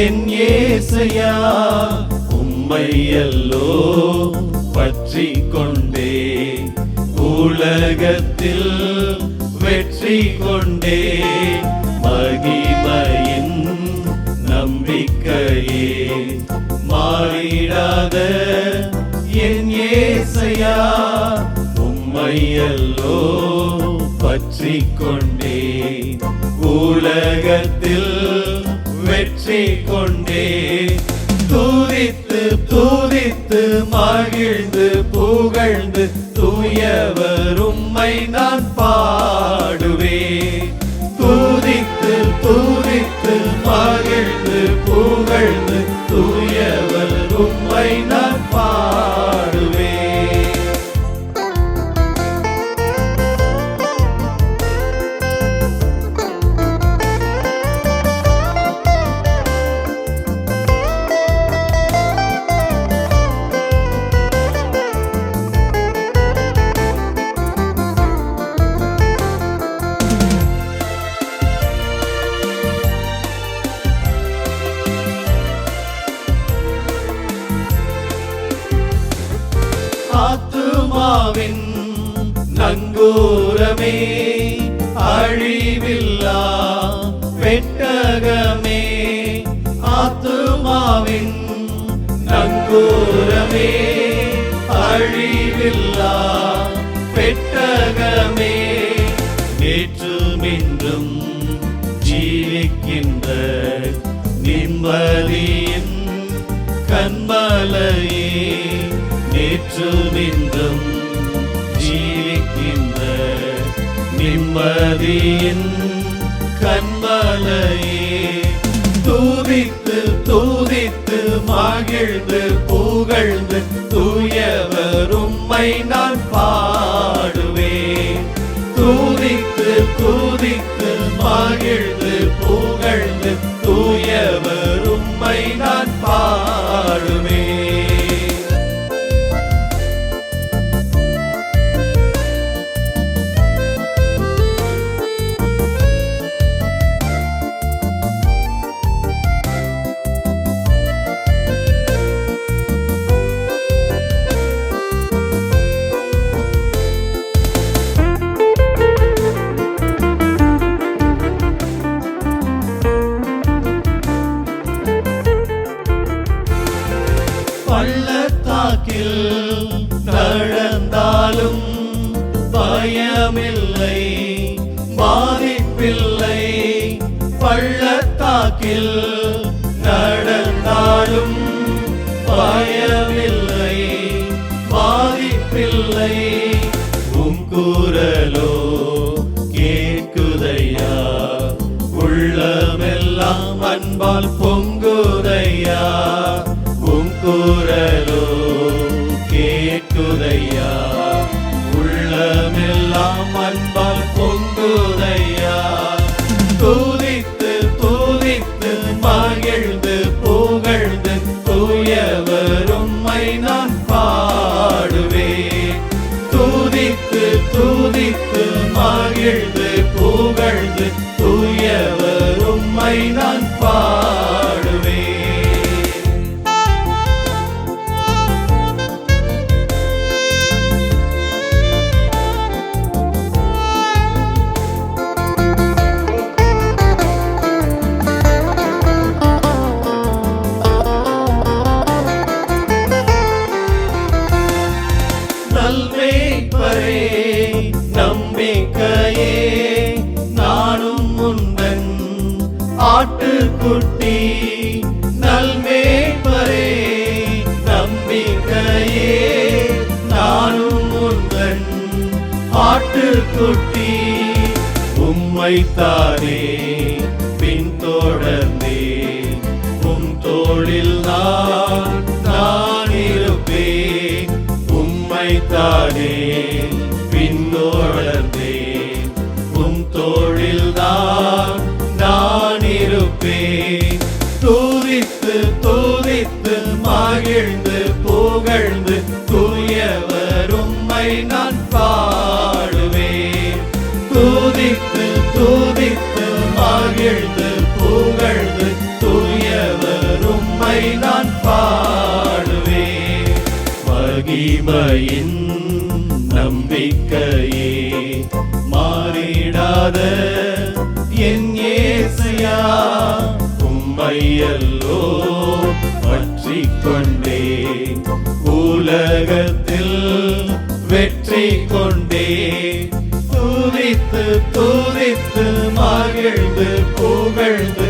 என் ஏசையா உம்மையல்லோ பற்றி கொண்டே உலகத்தில் வெற்றி கொண்டே. மகிமையின் நம்பிக்கையே. மாறிடாத என் ஏசையா உம்மையல்லோ பற்றி கொண்டே உலகத்தில் பேசிக்கொண்டே கொண்டே தூதித்து தூதித்து மகிழ்ந்து புகழ்ந்து தூயவர். உம்மை நான் கர்த்தாவின் நங்கூரமே அழிவில்லா பெட்டகமே ஆத்துமாவின் நங்கூரமே அழிவில்லா பெட்டகமே நேற்றுமின்றும் ஜீவிக்கின்ற நிம்மதியின் கண்மலையே நேற்றுமின்றும் ஜீவிக்கின்ற நிம்மதியின் கண்மலையே. தூதித்து தூதித்து மகிழ்ந்து புகழ்ந்து தூயவர் உம்மை நான் பாடுவேன். தூதித்து தூதித்து மகிழ்ந்து பாதிப்பில்லை பாதிப்பில்லை. பள்ளத்தாக்கில் நடந்தாலும் பயமில்லை பாதிப்பில்லை. உம் குரலோ கேட்குதையா? உள்ளமெல்லாம் அன்பால் போ நல்மேய்ப்பரே நம்பிக்கையே நானும் உந்தன் ஆட்டுக்குட்டி நல்மேய்ப்பரே நம்பிக்கையே நானும் உந்தன் ஆட்டுக்குட்டி. உம்மைத்தானே பின்தொடர்ந்தே உம் தோளில் நான் நாடேன் பின்னோழந்தேன் உம் தோழில்தான் நான் இருப்பேன். தூதித்து தூதித்து மகிழ்ந்து புகழ்ந்து தூயவர் உம்மை நான் பாடுவேன். தூதித்து தூதித்து மகிழ்ந்து என் நம்பிக்கையே மாறிடாத என் ஏசையா உம்மையல்லோ பற்றி கொண்டே உலகத்தில் வெற்றி கொண்டே துதித்து துதித்து மகிழ்ந்து புகழ்ந்து